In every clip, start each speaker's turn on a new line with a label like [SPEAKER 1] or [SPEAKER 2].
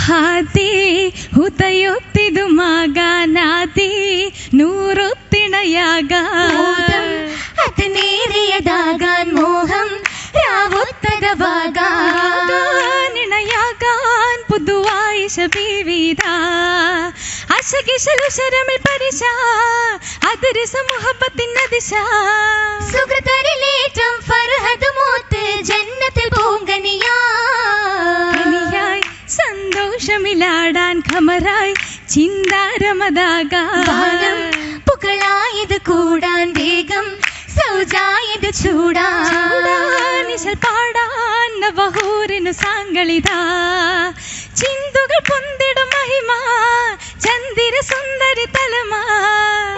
[SPEAKER 1] ಹಾದಿ ಹುತಯೊತ್ತಿದುಮಾಗ ನಾದಿ നൂറൊത്തിണയാക
[SPEAKER 2] മോഹം അതിനേറിയതാകാൻ മോഹം രാവൊത്തരവാകാൻ
[SPEAKER 1] നിണയാകാൻ പുതുവായി ശബീവിത അശകിശലു ശരമിൽ പരിശ അതിരി സമൂഹത്തിൻ ദിശ
[SPEAKER 2] സുഹൃതരിലേറ്റം ഫർഹദ് മൂത്ത് ജന്നത്തിൽ പൂങ്കനിയാ
[SPEAKER 1] ഇനിയായി സന്തോഷമിലാടാൻ ഖമറായി
[SPEAKER 2] ചിന്താരമതാകാലം പുകളായത് കൂടാൻ വേഗം സൗജായത് ചൂടാൻ
[SPEAKER 1] നിശൽ പാടാൻ നവഹൂരിനു സാങ്കളിതാ. ചിന്തുകൾ പൊന്തിടും മഹിമ ചന്ദിര സുന്ദരി തലമാ.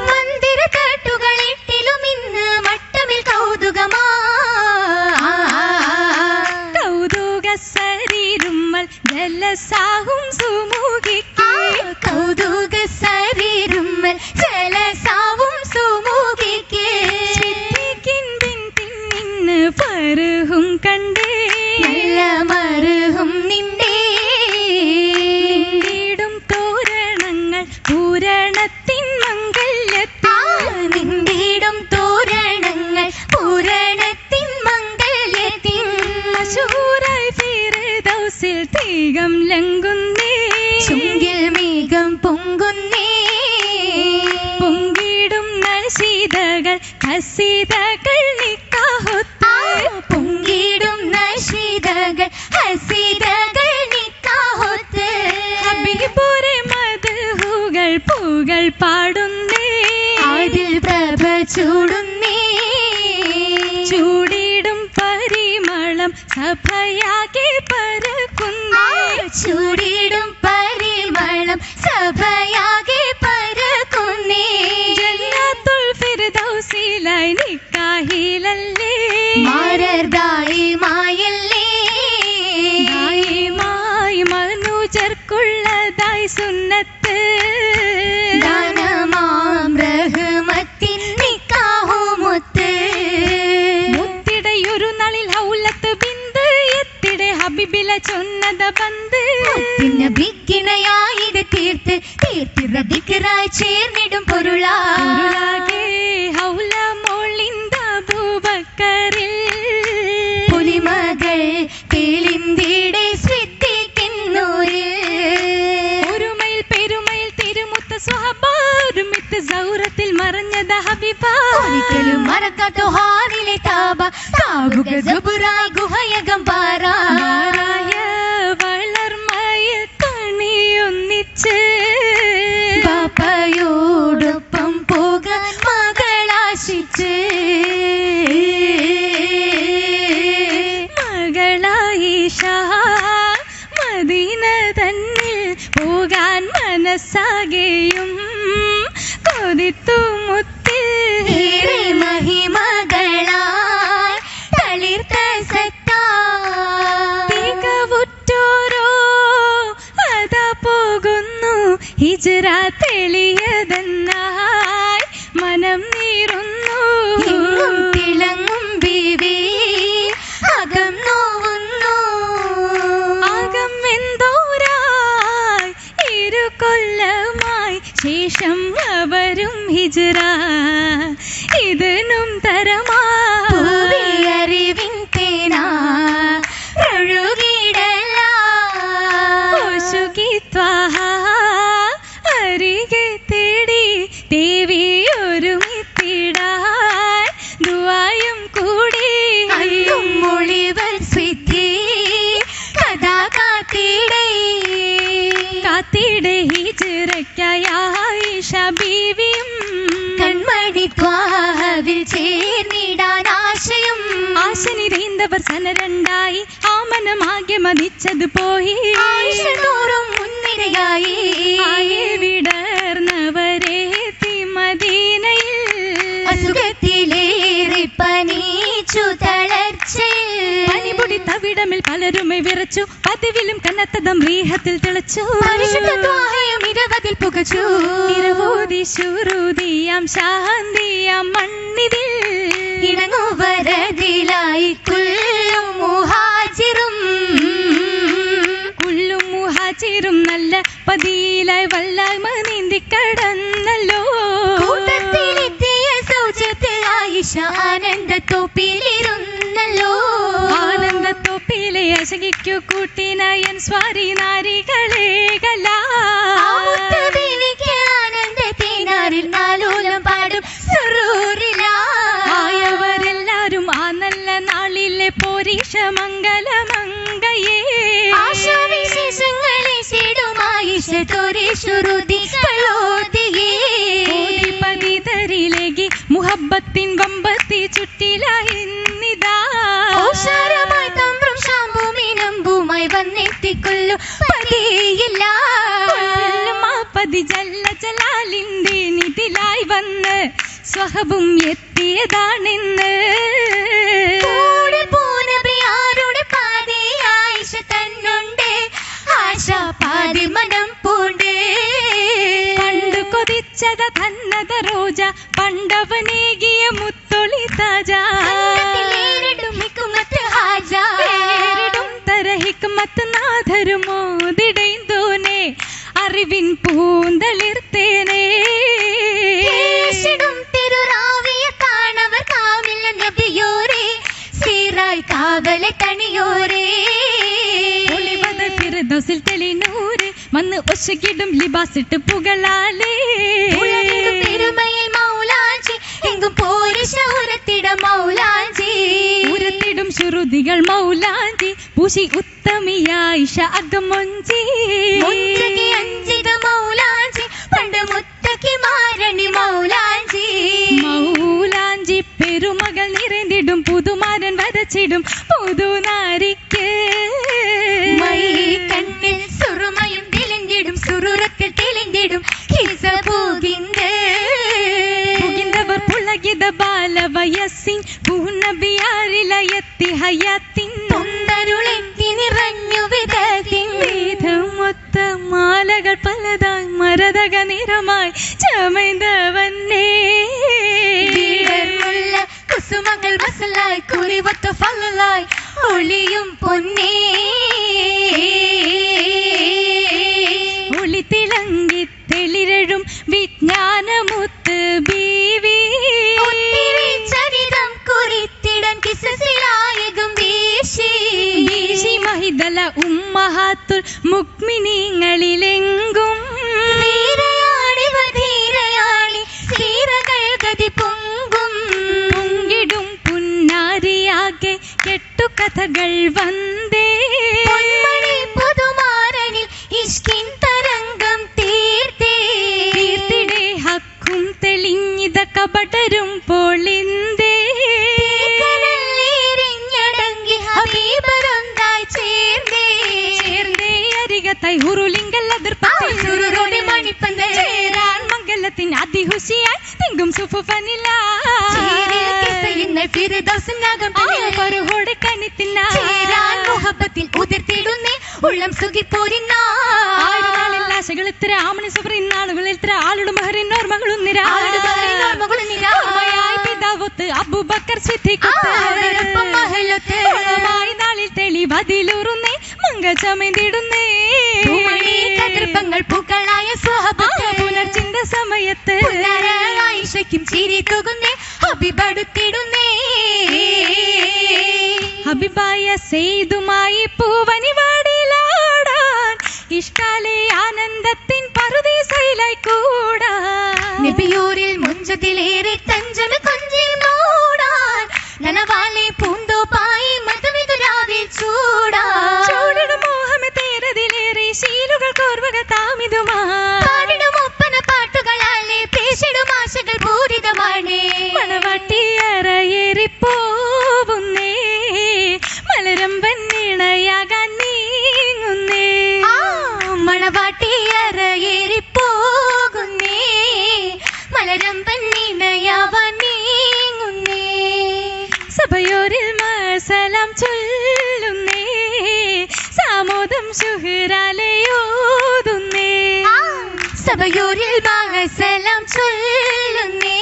[SPEAKER 2] മന്ദിര തട്ടുകളിട്ടിലും ഇന്ന് മട്ടമിൽ കൗതുകമാ.
[SPEAKER 1] കൗതുക സരീരുമ്മൽ ജലസാഹും ಮ കസീതകൾ നിക്കാഹൊത്ത്
[SPEAKER 2] ആ പൊങ്കിടും നശീതകൾ ഹസീതകൾ നിക്കാഹൊത്ത്.
[SPEAKER 1] ഹബീബുരെ മദ്ഹുകൾ പൂകൾ പാടുന്നേ.
[SPEAKER 2] അതിൽ പ്രഭ ചൂടുന്നേ.
[SPEAKER 1] ചൂടിടും പരിമളം സഭയാകെ പരക്കുന്നേ.
[SPEAKER 2] ചൂടിടും
[SPEAKER 1] സുന്നത്ത്.
[SPEAKER 2] ദാനമാം റഹ്മത്തിൻ നിക്കാഹുമുത്ത്
[SPEAKER 1] നാളിൽ ഹൗലത്ത് ബിന്ത് എത്തിടെ ഹബിബില ചൊന്നത ബന്ദ്
[SPEAKER 2] പിന്നെ ബിക്കിണയായത് തീർത്ത്. തീർത്തിറ ദിക്കറായി ചേർന്നിടും പൊരുളാ.
[SPEAKER 1] മാറായ വളർമയിൽ കണിയൊന്നിച്ച്
[SPEAKER 2] പാപ്പയോടൊപ്പം പോകാൻ മകളാശിച്ച്
[SPEAKER 1] മകളായിഷ മദീന തന്നിൽ പോകാൻ മനസ്സാകെയും അവരും ഹിജറ ഇതിനും തരമാ.
[SPEAKER 2] പൂവി അറിവിൻ തേനാ
[SPEAKER 1] അരികെ തേടി ദേവി ഒരുമിത്തിടാൻ ദുവായും കൂടി.
[SPEAKER 2] അന്നും സിദ്ധി കഥാ കാത്തിടേ.
[SPEAKER 1] കാത്തിടെ ഹിജറയ്ക്കായ ആയിഷ
[SPEAKER 2] ത്വാഹവിൽ ചേർന്നിടാൻ ആശയം.
[SPEAKER 1] ആശ നിറൈന്തവർ സനരണ്ടായി ആമനമാകെ മതിച്ചത് പോയി.
[SPEAKER 2] ആയിഷ തോറും മുൻനിരയായി.
[SPEAKER 1] ആയെ വിടർന്നവരെ പലരുമെ വിറച്ചു പതിവിലും കനത്തതം റീഹത്തിൽ തിളച്ചു.
[SPEAKER 2] ഇരുപതിൽ പുകച്ചു.
[SPEAKER 1] നിരവോതി ശുരുതിയാം ശാന്തിയാം മണ്ണിതിൽ.
[SPEAKER 2] ഇണങ്ങുവരതിലായി കുല്ലും മുഹാജിറും
[SPEAKER 1] പ്രസംഗിക്കു കൂട്ടിനയൻ സ്വാരി നാരികളെ.
[SPEAKER 2] പൂണ്ട്.
[SPEAKER 1] പണ്ടു കൊതിച്ചത തന്നത റോജ പണ്ടവനേകിയ മുത്തൊളി താജ.
[SPEAKER 2] കണ്ടത്തിലേറിടും ഹിക്കുമത്ത് ഹാജ.
[SPEAKER 1] പേരിടും തരഹിക്കുമത്ത് നാഥരുമോതിടൈന്തോനെ. അറിവിൻ പൂന്തളിർത്തേനേ വന്ന് ഒശകിടും ലിബാസിട്ട് പുകളാലേ.
[SPEAKER 2] പെരുമയിൽ മൗലാഞ്ചി. എങ്കും പോരിശ ഉരത്തിട മൗലാഞ്ചി.
[SPEAKER 1] ഉരത്തിടും ശ്രുതികൾ മൗലാഞ്ചി. പൂശി ഉത്തമിയായിഷ അകമൊഞ്ചി
[SPEAKER 2] അഞ്ചിത മൗലാഞ്ചി. പണ്ട് മുത്തക്കി മാരണി മൗലാഞ്ചി.
[SPEAKER 1] മൗലാഞ്ചി പെരുമകൾ നിറഞ്ഞിടും പുതുമാരൻ വരച്ചിടും പുതുനാരിക്ക്.
[SPEAKER 2] കണ്ണിൽ സുറുമയും തെളിഞ്ഞിടും സുറുറത്തിൽ തെളിഞ്ഞിടും
[SPEAKER 1] പുളകിത പൂർണബിയാറിലയത്തി ഹയാത്തിൻ.
[SPEAKER 2] നിറഞ്ഞു വിതത്തിൻ
[SPEAKER 1] വേദമൊത്ത മാലകൾ പലതായി നിറമായി ചമൈന്തവന്നേ
[SPEAKER 2] കുസുമകൾ മസലായി കുറിവത്ത ഫലായി ഒളിയും പൊന്നേ.
[SPEAKER 1] ഒളി തിളങ്ങി തെളിരഴും വിജ്ഞാനമുത്ത് ബീവി.
[SPEAKER 2] ചരിതം കുറിത്തിടൻ കിസസിലായകം വീശി.
[SPEAKER 1] വീശി മഹിതല ഉമ്മഹാത്തുൽ മുക്മിനീങ്ങളിലെങ്കും കെട്ടുകഥകൾ വന്നേ.
[SPEAKER 2] പുതുമാരനിൽ ഇഷ്കിൻ തരംഗം തീർത്തേ.
[SPEAKER 1] തീർത്തിടെ ഹക്കും തെളിഞ്ഞിത കപടരും പോളിന്തേ.
[SPEAKER 2] തീക്കനല്ലേറിഞ്ഞടങ്ങി ഹബീബരൊന്നായി ചേർന്നേ.
[SPEAKER 1] ചേർന്നേ അരികത്തായി ഉരുളിങ്കൽ അതിർപ്പത്തിൽ
[SPEAKER 2] ആ ചുരുളുടെ മണിപ്പന്ത്
[SPEAKER 1] ചേരാൻ മംഗലത്തിൻ അതിഹുഷിയായി തിങ്കും
[SPEAKER 2] ഫിർദൗസിനകം തന്നെ
[SPEAKER 1] പരുഹോടെ കനിത്തിന
[SPEAKER 2] ചേരാൻ മുഹബത്തിൽ ഉതിർത്തിടുന്നേ. ഉള്ളം സുഖിപ്പോരിന്നാ
[SPEAKER 1] ആശകൾ ഇത്ര ആമണി സുബ്ര ഇന്നാളുകളിൽ ഇത്ര ആളുടെ നിര
[SPEAKER 2] നിര.
[SPEAKER 1] പിതാവൊത്ത് അബൂബക്കർ നാളിൽ തെളിവതിലൂറുന്നേ
[SPEAKER 2] പൂക്കളായ
[SPEAKER 1] പുലർച്ചിന്ത സമയത്ത്.
[SPEAKER 2] ആയിഷയ്ക്കും ചിരി തുകുന്നേ ഹബിബടുത്തിടുന്നേ
[SPEAKER 1] ഹബിബായ സെയ്തുമായി പൂവനി വാടിലാടാൻ ഇഷ്ടാലെ ആനന്ദത്തിൻ പറുദീസയിലായി കൂടാ
[SPEAKER 2] നബിയൂരിൽ മുഞ്ചതിലേറെ തഞ്ചന കൊഞ്ചിൽ മൂടാൻ നനവാളെ പൂന്തോപ്പായി മധുവിതുരാവിൽ ചൂടാ
[SPEAKER 1] ചൂടിടും മോഹമ തേരതിലേറെ ശീലുകൾ കോർവക താമിതുമാ
[SPEAKER 2] പാടിടും ഒപ്പന പാട്ടുകളാലെ പേശിടും ആശകൾ പൂരിതമാണ്.
[SPEAKER 1] മണവാട്ടിയറയേറിപ്പോവുന്നേ
[SPEAKER 2] മണവാട്ടിയറയേറിപ്പോകുന്നേ മലരമ്പൻ നിണയാവാൻ നീങ്ങുന്നേ.
[SPEAKER 1] സഭയോരിൽ മസലാം ചൊല്ലുന്നേ. സാമോദം ശുഹ്റാലയോതുന്നേ
[SPEAKER 2] സഭയോരിൽ മഹസലാം ചൊല്ലുന്നേ.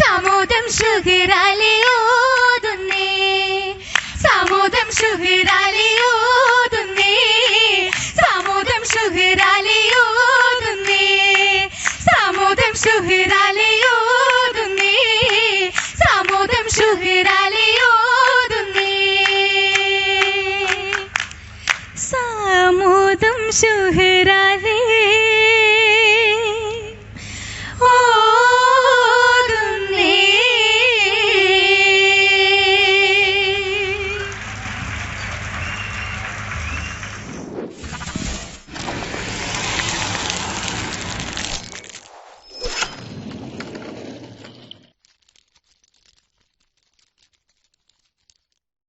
[SPEAKER 2] സാമോദം ശുഹറാലെ ഓതുന്നേ സാമോദം ശുഹറാലെ